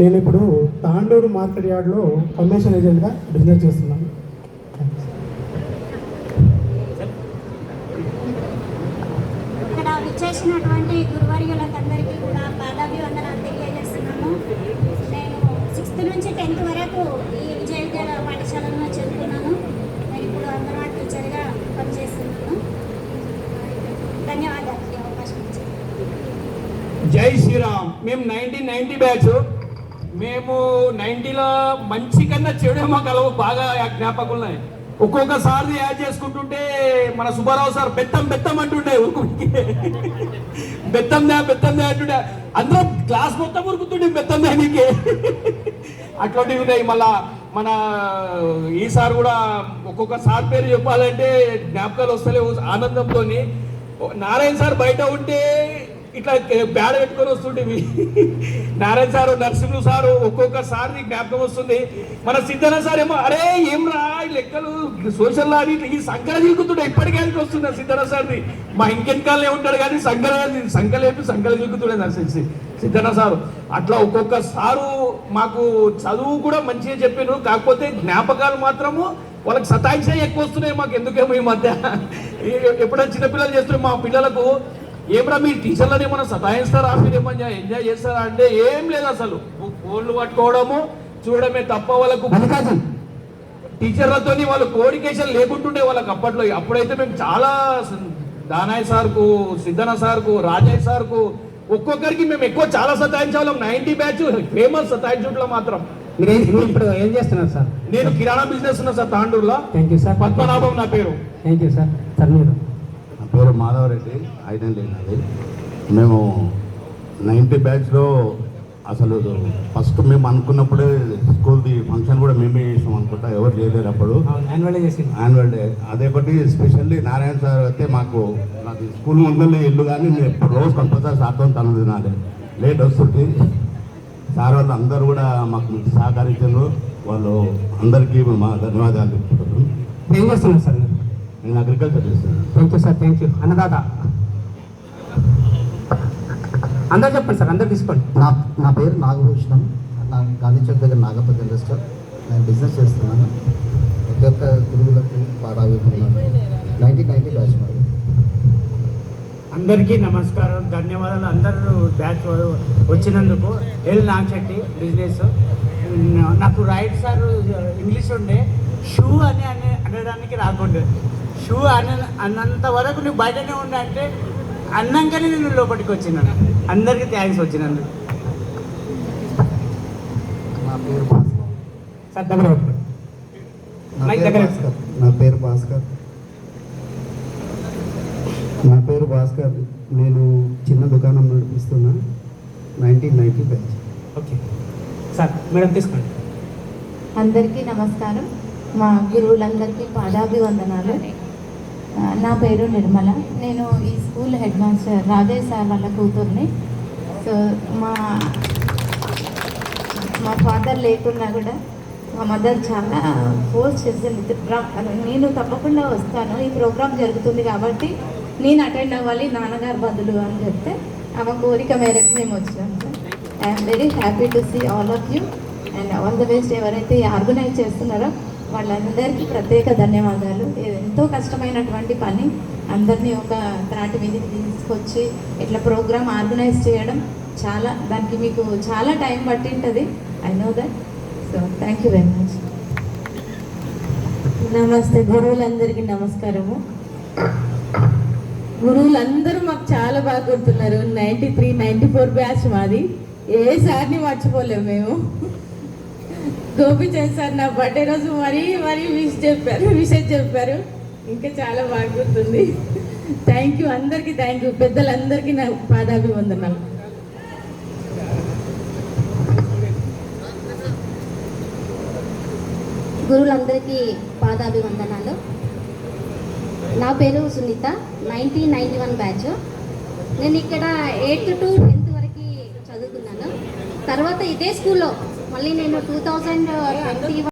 నేను ఇప్పుడు తాండూరు మార్కెట్ యార్డ్లో కమిషన్ ఏజెంట్గా బిజినెస్ చేస్తున్నాను ఇక్కడ విచ్చేసినటువంటి గురువర్యులందరికీ కూడా పాదాభివందనాలు తెలియజేస్తున్నాను నేను సిక్స్త్ నుంచి టెన్త్ వరకు ఈ విజయ విద్యాల పాఠశాలలో చదువుకున్నాను. నేను ఇప్పుడు అంగన్వాడీ టీచర్గా పనిచేస్తున్నాను. ధన్యవాదాలు ఈ అవకాశం జై శ్రీరామ్. మేము నైన్టీన్ నైన్టీ బ్యాచ్ మేము నైన్టీలో మంచి కన్నా చెడు మాకు అలవు బాగా జ్ఞాపకం ఉన్నాయి ఒక్కొక్కసారి యాడ్ చేసుకుంటుంటే మన సుబ్బారావు సార్ బెత్తం బెత్తం అంటుండే ఉరుకుడికి బెత్తం దా బెత్తం దా అంటుండే. అందరూ క్లాస్ మొత్తం ఉరుకుతుండే బెత్తం దానికి అట్లాంటివి ఉన్నాయి. మళ్ళా మన ఈ సార్ కూడా ఒక్కొక్క సార్ పేరు చెప్పాలంటే జ్ఞాపకాలు వస్తలేవు ఆనందంతో నారాయణ సార్ బయట ఉంటే ఇట్లా బ్యాడ పెట్టుకొని వస్తుండేవి నారాయణ సారు నరసింహు సారు ఒక్కొక్కసారి జ్ఞాపకం వస్తుంది. మన సిద్ధన సార్ ఏమో అరే ఏం రా ఈ లెక్కలు సోషల్ లా ఈ సంకర దిగుతుండే ఇప్పటికే వస్తుంది సిద్ధన సార్ది మా ఇంకెనకాలనే ఉంటాడు కానీ సంకర సంకలేపి సంకర దిగుతుండే నరసింహ సిద్ధన సారు. అట్లా ఒక్కొక్క సారు మాకు చదువు కూడా మంచిగా చెప్పాను కాకపోతే జ్ఞాపకాలు మాత్రము వాళ్ళకి సతాయిసే ఎక్కువ వస్తున్నాయి మాకు. ఎందుకేమో ఈ మధ్య? ఎప్పుడైనా చిన్నపిల్లలు చేస్తుంటే మా పిల్లలకు ఏమ్రా మీ టీచర్లని ఏమైనా సతాయిస్తారా? మీరు ఏమన్నా ఎంజాయ్ చేస్తారా అంటే ఏం లేదు అసలు. ఫోన్లు పట్టుకోవడము చూడడమే తప్ప వాళ్ళకు టీచర్లతో వాళ్ళు కోడికేషన్ లేకుంటుండే వాళ్ళకి అప్పట్లో. అప్పుడైతే మేము చాలా దానాయ్ సార్కు సిద్ధన సార్కు రాజయ్య సార్కు ఒక్కొక్కరికి మేము ఎక్కువ చాలా సతాయించాం నైన్టీ బ్యాచ్ ఫేమస్ సతాయించుట్లో మాత్రం. మీరు ఏం- మీరు ఇప్పుడు ఏం చేస్తున్నారు సార్? నేను కిరాణా బిజినెస్ ఉన్నా సార్ తాండూరులో. థ్యాంక్ యూ సార్ పద్మనాభం నా పేరు. థ్యాంక్ యూ సార్ సార్ మీరు పేరు మాధవరెడ్డి ఐడెంటిటీ నాది. మేము నైన్టీ బ్యాచ్లో అసలు ఫస్ట్ మేము అనుకున్నప్పుడే స్కూల్ది ఫంక్షన్ కూడా మేమే చేసాం అనుకుంటా ఎవరు చేయలేరు అప్పుడు. యాన్యువల్ డే అదేపటి స్పెషల్లీ నారాయణ సార్ అయితే మాకు నాకు స్కూల్ ముందరనే ఇల్లు కానీ నేను ఎప్పుడు రోజు కంపల్సరీ సార్తో తను తినాలి. లేట్ వస్తుంది. సార్ వాళ్ళు అందరూ కూడా మాకు సహకరించారు వాళ్ళు అందరికీ మా ధన్యవాదాలు ఏం చేస్తున్నారు సార్? నేను అగ్రికల్చర్ చేస్తున్నాను. Thank you sir thank you అన్నదాత. అందరు చెప్పండి సార్ అందరు తీసుకోండి. నా నా పేరు నాగభూషణం. నా గాంధీ చౌక్ దగ్గర నాగపతి ఇండస్ట్రీ నేను బిజినెస్ చేస్తున్నాను. ప్రతి ఒక్క గురువులకు పాదాభిపున్నాను నైన్టీన్ నైన్టీ బ్యాచ్ అందరికీ నమస్కారం ధన్యవాదాలు. అందరూ బ్యాచ్ వచ్చినందుకు. ఎల్ నాగశెట్టి బిజినెస్ నాకు రైట్ సార్ ఇంగ్లీష్ ఉండే. షూ అని అనే అనడానికి రాకుండే. షూ అన అన్నంత వరకు నువ్వు బయటనే ఉండే అంటే అన్నంకనే నేను లోపలికి వచ్చినాను అందరికీ థ్యాంక్స్ వచ్చినందుకు. నా పేరు భాస్కర్. నా మైక్ పేరు దగ్గర భాస్కర్. నా పేరు భాస్కర్. నా పేరు భాస్కర్. నేను చిన్న దుకాణం నడిపిస్తున్నా. Nineteen ninety batch. Okay. Sir madam తీసుకోండి. అందరికీ నమస్కారం. మా గురువులందరికీ పాదాభివందనాలు. నా పేరు నిర్మల. నేను ఈ స్కూల్ హెడ్ మాస్టర్ రాజే సార్ వాళ్ళ కూతుర్ని. సో మా మా ఫాదర్ లేకున్నా కూడా మా మదర్ చాలా ఫోర్స్ చేసింది. నేను తప్పకుండా వస్తాను. ఈ ప్రోగ్రామ్ జరుగుతుంది కాబట్టి నేను అటెండ్ అవ్వాలి నాన్నగారు బదులు అని చెప్తే ఆమె కోరిక మేరకు మేము వచ్చాము I'm very happy to see all of you and all the best ఎవరైతే ఆర్గనైజ్ చేస్తున్నారో వాళ్ళందరికీ ప్రత్యేక ధన్యవాదాలు. ఎంతో కష్టమైనటువంటి పని అందరినీ ఒక త్రాటి మీదకి తీసుకొచ్చి ఇట్లా ప్రోగ్రామ్ ఆర్గనైజ్ చేయడం చాలా దానికి మీకు చాలా time పట్టింటుంది. I know that so thank you very much నమస్తే గురువులందరికీ నమస్కారము. గురువులందరూ మాకు చాలా బాగా గుర్తున్నారు. Ninety three ninety four batch మాది. ఏ సార్ని మర్చిపోలేము మేము. గోపిచంద్ సార్ నా బర్త్డే రోజు మరీ మరీ విష్ చెప్పారు విషెస్ చెప్పారు. ఇంకా చాలా బాగుంటుంది థ్యాంక్ యూ అందరికీ థ్యాంక్ యూ పెద్దలందరికీ నా పాదాభివందనాలు. గురువులందరికీ పాదాభివందనాలు. నా పేరు Sunitha nineteen ninety one batch నేను ఇక్కడ ఎయిత్ టు టెన్త్ వరకు చదువుకున్నాను. తర్వాత ఇదే స్కూల్లో మళ్ళీ నేను టూ థౌజండ్ ట్వంటీ